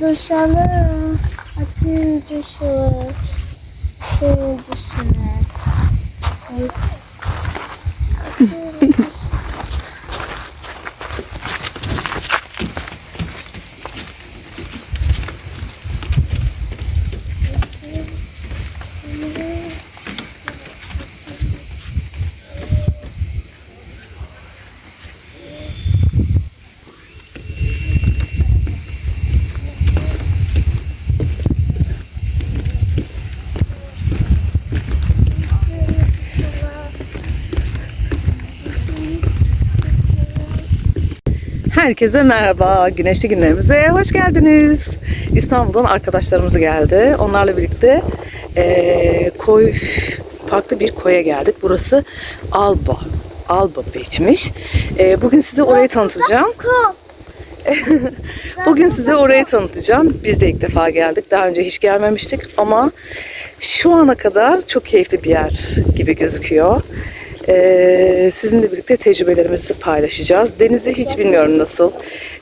dışarı. Atın dışarı. Atın dışarı. Herkese merhaba. Güneşli günlerimize hoş geldiniz. İstanbul'dan arkadaşlarımız geldi. Onlarla birlikte eee, koy farklı bir koya geldik. Burası Alba. Alba Beach'miş. Eee, bugün size orayı tanıtacağım. Bugün size orayı tanıtacağım. Biz de ilk defa geldik. Daha önce hiç gelmemiştik ama şu ana kadar çok keyifli bir yer gibi gözüküyor. Ee, sizinle birlikte tecrübelerimizi paylaşacağız. Denizi hiç bilmiyorum nasıl.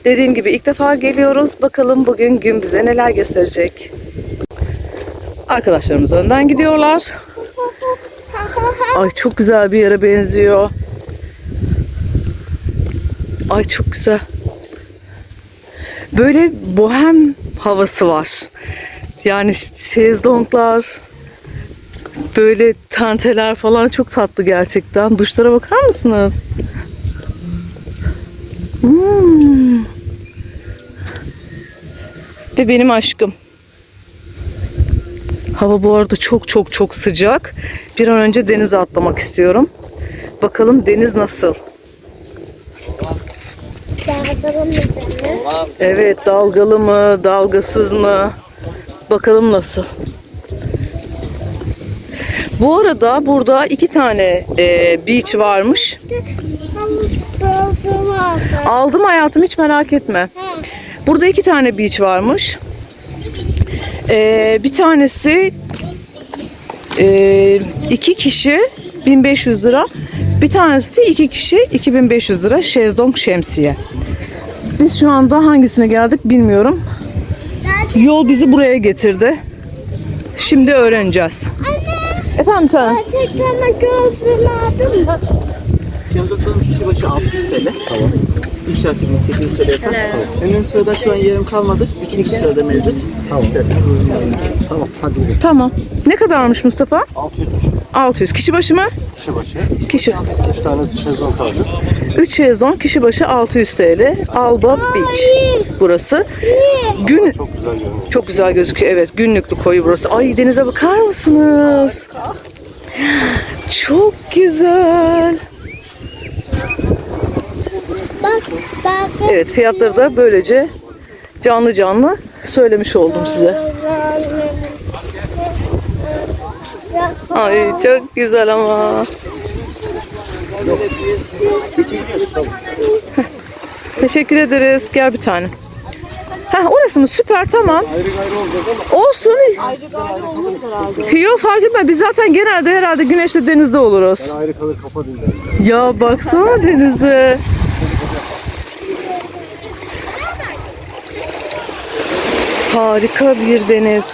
Dediğim gibi ilk defa geliyoruz. Bakalım bugün gün bize neler gösterecek. Arkadaşlarımız önden gidiyorlar. Ay çok güzel bir yere benziyor. Ay çok güzel. Böyle bohem havası var. Yani şezlonglar, böyle tenteler falan çok tatlı gerçekten. Duşlara bakar mısınız? Hmm. Ve benim aşkım. Hava bu arada çok çok çok sıcak. Bir an önce denize atlamak istiyorum. Bakalım deniz nasıl? Bir tane. Evet dalgalı mı, dalgasız mı? Bakalım nasıl. Bu arada burada iki tane e, beach varmış. Aldım hayatım hiç merak etme. Burada iki tane beach varmış. E, bir tanesi e, iki kişi 1500 lira. Bir tanesi de iki kişi 2500 lira şezlong şemsiye. Biz şu anda hangisine geldik bilmiyorum. Yol bizi buraya getirdi. Şimdi öğreneceğiz. Efendim canım. Gerçekten de gözlüğümü aldın mı? Yazıklarım kişi başı 600 TL. Tamam. 3 tanesi 1800 TL yapar. Tamam. Önün sırada şu an yerim kalmadı. Üçüncü sırada mevcut. Tamam. İsterseniz yayın. Tamam. Hadi gidelim. Tamam. Ne kadarmış Mustafa? 600 600. Kişi başı mı? kişi başı. Kişi. 3 tane şezlong kaldı. 3 şezlong kişi başı 600 TL. Alba Beach. Burası. Gün Çok güzel görünüyor. çok güzel gözüküyor. Evet, günlüklü koyu burası. Ay denize bakar mısınız? Çok güzel. Evet, fiyatları da böylece canlı canlı söylemiş oldum size. Ay çok güzel ama. Teşekkür ederiz. Gel bir tane. Heh, orası mı? Süper tamam. Ayrı gayrı olacak ama Olsun. Yok fark etme. Biz zaten genelde herhalde güneşte denizde oluruz. ayrı kalır kafa dinlerim. Ya baksana denize. Harika bir deniz.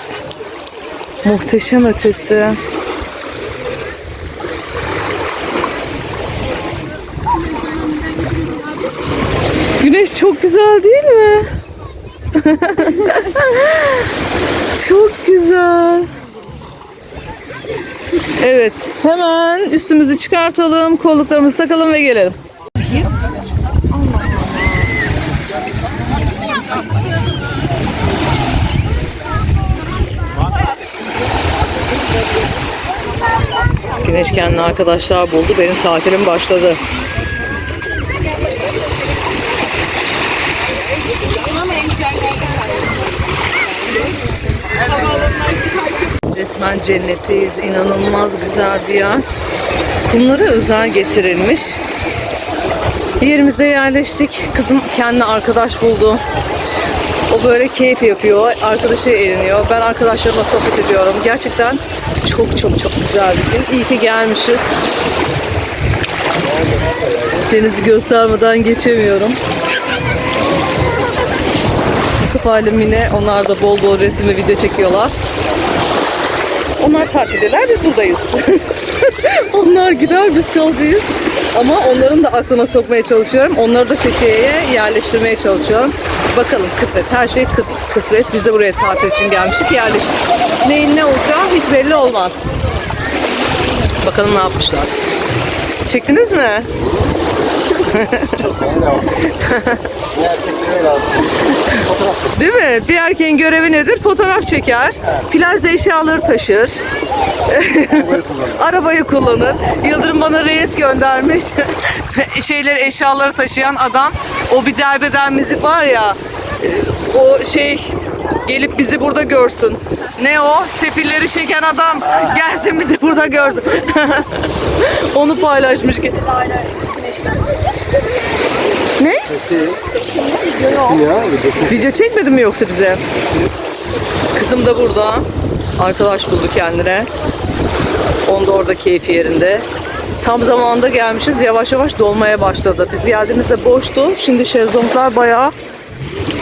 Muhteşem ötesi. Güneş çok güzel değil mi? çok güzel. Evet, hemen üstümüzü çıkartalım, kolluklarımızı takalım ve gelelim. Güneş kendine arkadaşlar buldu. Benim tatilim başladı. Resmen cennetteyiz. İnanılmaz güzel bir yer. Kumları özel getirilmiş. Yerimize yerleştik. Kızım kendine arkadaş buldu. O böyle keyif yapıyor. Arkadaşı eğleniyor. Ben arkadaşlarımla sohbet ediyorum. Gerçekten çok çok çok güzel bir gün. İyi ki gelmişiz. Denizi göstermeden geçemiyorum. Mustafa ile Mine onlar da bol bol resim ve video çekiyorlar. Onlar tatildeler biz buradayız. onlar gider biz kalacağız. Ama onların da aklına sokmaya çalışıyorum. Onları da Fethiye'ye yerleştirmeye çalışıyorum. Bakalım kısmet. Her şey kıs- kısmet. Biz de buraya tatil için gelmiştik. Yerleştik. Neyin ne olacağı hiç belli olmaz. Bakalım ne yapmışlar. Çektiniz mi? Değil mi? Bir erkeğin görevi nedir? Fotoğraf çeker, plajda eşyaları taşır, arabayı kullanır. Yıldırım bana reis göndermiş. Şeyleri, eşyaları taşıyan adam. O bir derbeden müzik var ya, e, o şey gelip bizi burada görsün. Ne o? Sefilleri çeken adam gelsin bizi burada görsün. Onu paylaşmış. Ne? Video çekmedin mi yoksa bize? Kızım da burada. Arkadaş buldu kendine. Onda orada keyfi yerinde. Tam zamanında gelmişiz. Yavaş yavaş dolmaya başladı. Biz geldiğimizde boştu. Şimdi şezlonglar bayağı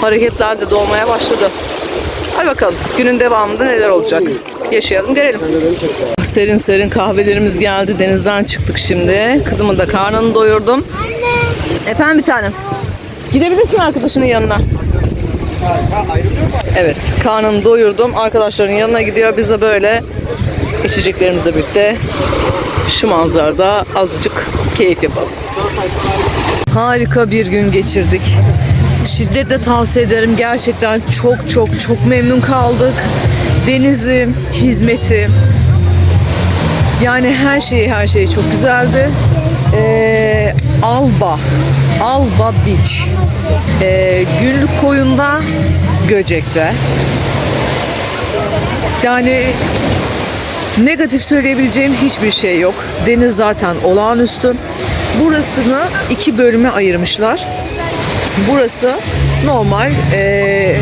hareketlendi, dolmaya başladı. Hadi bakalım günün devamında neler olacak. Yaşayalım, görelim. Serin serin kahvelerimiz geldi. Denizden çıktık şimdi. Kızımın da karnını doyurdum. Efendim bir tanem. Gidebilirsin arkadaşının yanına. Evet, karnını doyurdum. Arkadaşların yanına gidiyor. Biz de böyle içeceklerimizle birlikte şu manzarada azıcık keyif yapalım. Harika bir gün geçirdik. Şiddetle tavsiye ederim. Gerçekten çok çok çok memnun kaldık. Denizi, hizmeti, yani her şeyi her şeyi çok güzeldi. Ee, Alba, Alba Beach. Ee, Güllük Koyun'da Göcek'te. Yani negatif söyleyebileceğim hiçbir şey yok. Deniz zaten olağanüstü. Burasını iki bölüme ayırmışlar. Burası normal, eee,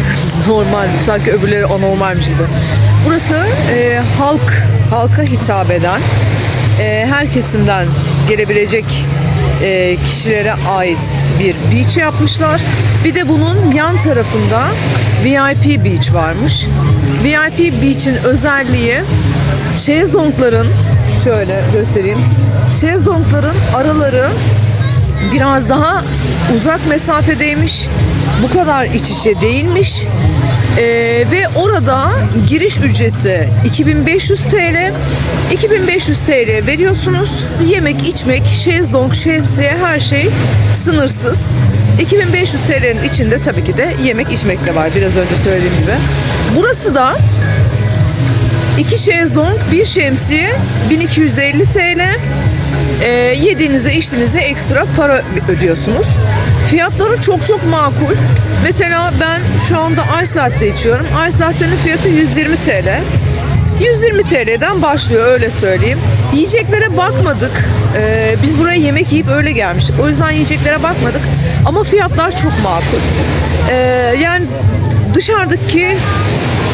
normal sanki öbürleri anormalmiş gibi. Burası eee, halk halka hitap eden, eee, her kesimden gelebilecek eee, kişilere ait bir beach yapmışlar. Bir de bunun yan tarafında VIP beach varmış. VIP beach'in özelliği şezlongların şöyle göstereyim. Şezlongların araları biraz daha uzak mesafedeymiş. Bu kadar iç içe değilmiş. Ee, ve orada giriş ücreti 2500 TL. 2500 TL veriyorsunuz. Yemek, içmek, şezlong, şemsiye her şey sınırsız. 2500 TL'nin içinde tabii ki de yemek, içmek de var. Biraz önce söylediğim gibi. Burası da İki şezlong, bir şemsiye 1250 TL. Ee, yediğinize içtiğinize ekstra para ödüyorsunuz. Fiyatları çok çok makul. Mesela ben şu anda ice latte içiyorum. Ice latte'nin fiyatı 120 TL. 120 TL'den başlıyor öyle söyleyeyim. Yiyeceklere bakmadık. Ee, biz buraya yemek yiyip öyle gelmiştik. O yüzden yiyeceklere bakmadık. Ama fiyatlar çok makul. Ee, yani dışarıdaki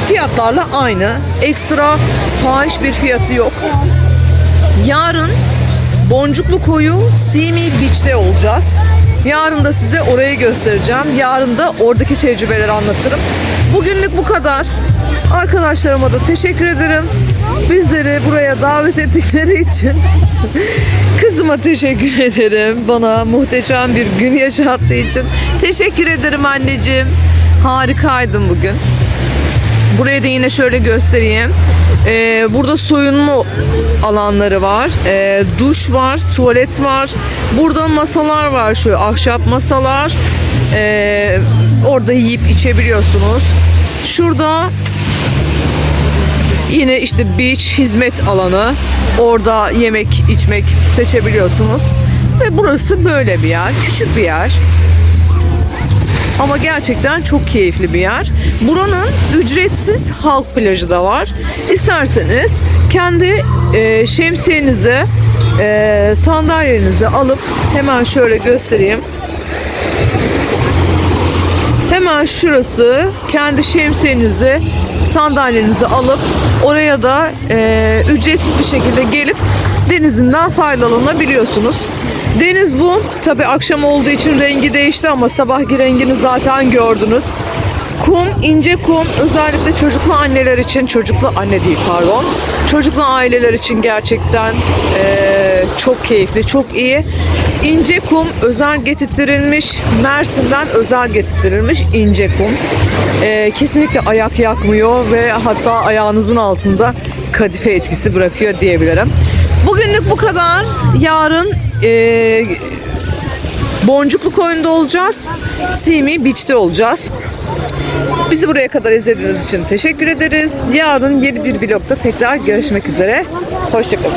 fiyatlarla aynı. Ekstra fahiş bir fiyatı yok. Yarın Boncuklu Koyu Simi Beach'te olacağız. Yarın da size orayı göstereceğim. Yarın da oradaki tecrübeleri anlatırım. Bugünlük bu kadar. Arkadaşlarıma da teşekkür ederim. Bizleri buraya davet ettikleri için. Kızıma teşekkür ederim. Bana muhteşem bir gün yaşattığı için. Teşekkür ederim anneciğim. Harikaydın bugün. Buraya da yine şöyle göstereyim. Ee, burada soyunma alanları var. Ee, duş var, tuvalet var. Burada masalar var. Şöyle ahşap masalar. Ee, orada yiyip içebiliyorsunuz. Şurada yine işte beach hizmet alanı. Orada yemek içmek seçebiliyorsunuz. Ve burası böyle bir yer. Küçük bir yer. Ama gerçekten çok keyifli bir yer. Buranın ücretsiz halk plajı da var. İsterseniz kendi e, şemsiyenizi, e, sandalyenizi alıp hemen şöyle göstereyim. Hemen şurası kendi şemsiyenizi, sandalyenizi alıp oraya da e, ücretsiz bir şekilde gelip denizinden faydalanabiliyorsunuz. Deniz bu. Tabi akşam olduğu için rengi değişti ama sabahki rengini zaten gördünüz. Kum, ince kum özellikle çocuklu anneler için, çocuklu anne değil pardon, çocuklu aileler için gerçekten eee, çok keyifli, çok iyi. İnce kum özel getirtirilmiş, Mersin'den özel getirtirilmiş ince kum. Eee, kesinlikle ayak yakmıyor ve hatta ayağınızın altında kadife etkisi bırakıyor diyebilirim. Bugünlük bu kadar. Yarın eee Boncuklu Koyun'da olacağız. Simi Beach'te olacağız. Bizi buraya kadar izlediğiniz için teşekkür ederiz. Yarın yeni bir vlogda tekrar görüşmek üzere. Hoşçakalın.